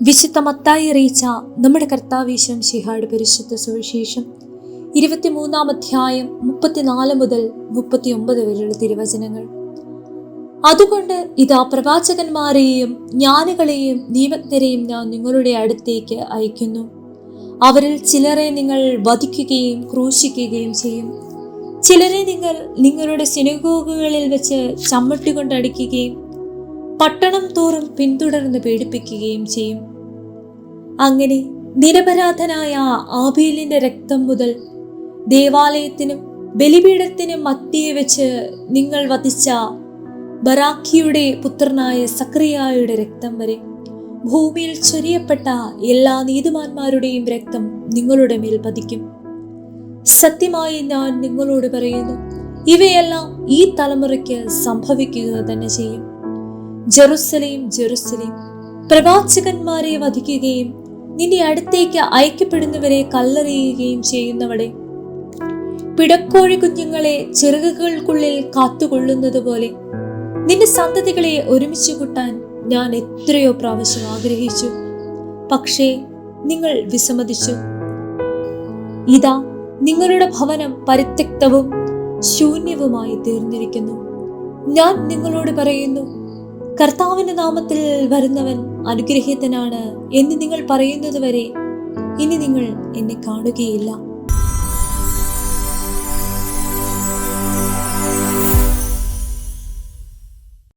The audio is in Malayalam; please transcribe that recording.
വിശുദ്ധ മത്തായി അറിയിച്ച നമ്മുടെ കർത്താവീശം ശിഹാട് പരിശുദ്ധ സുവിശേഷം ഇരുപത്തിമൂന്നാം അധ്യായം മുപ്പത്തിനാല് മുതൽ മുപ്പത്തിയൊമ്പത് വരെയുള്ള തിരുവചനങ്ങൾ. അതുകൊണ്ട് ഇതാ പ്രവാചകന്മാരെയും ജ്ഞാനികളെയും നിയമജ്ഞരെയും ഞാൻ നിങ്ങളുടെ അടുത്തേക്ക് അയക്കുന്നു. അവരിൽ ചിലരെ നിങ്ങൾ വധിക്കുകയും ക്രൂശിക്കുകയും ചെയ്യും. ചിലരെ നിങ്ങൾ നിങ്ങളുടെ സിനഗോഗുകളിൽ വെച്ച് ചമ്മട്ടി കൊണ്ടടിക്കുകയും പട്ടണം തോറും പിന്തുടർന്ന് പീഡിപ്പിക്കുകയും ചെയ്യും. അങ്ങനെ നിരപരാധനായ ആബേലിന്റെ രക്തം മുതൽ ദേവാലയത്തിനും ബലിപീഠത്തിനും മത്തിയെ വെച്ച് നിങ്ങൾ വധിച്ച ബറാഖിയുടെ പുത്രനായ സക്രിയായുടെ രക്തം വരെ ഭൂമിയിൽ ചൊരിയപ്പെട്ട എല്ലാ നീതിമാന്മാരുടെയും രക്തം നിങ്ങളുടെ മേൽ പതിക്കും. സത്യമായി ഞാൻ നിങ്ങളോട് പറയുന്നു ഇവയെല്ലാം ഈ തലമുറയ്ക്ക് സംഭവിക്കുക തന്നെ ചെയ്യും. Jerusalem Jerusalem. പ്രവാചകന്മാരെ വധിക്കുകയും നിന്റെ അടുത്തേക്ക് അയക്കപ്പെടുന്നവരെ കല്ലെറിയുകയും ചെയ്യുന്നവടെ പിടക്കോഴി കുഞ്ഞുങ്ങളെ ചിറകുകൾക്കുള്ളിൽ കാത്തുകൊള്ളുന്നത് പോലെ നിന്റെ സന്തതികളെ ഒരുമിച്ച് കൂട്ടാൻ ഞാൻ എത്രയോ പ്രാവശ്യം ആഗ്രഹിച്ചു. പക്ഷേ നിങ്ങൾ വിസമ്മതിച്ചു. ഇതാ നിങ്ങളുടെ ഭവനം പരിത്യക്തവും ശൂന്യവുമായി തീർന്നിരിക്കുന്നു. ഞാൻ നിങ്ങളോട് പറയുന്നു കർത്താവിന്റെ നാമത്തിൽ വരുന്നവൻ അനുഗ്രഹീതനാണ് എന്ന് നിങ്ങൾ പറയുന്നത് വരെ ഇനി നിങ്ങൾ എന്നെ കാണുകയില്ല.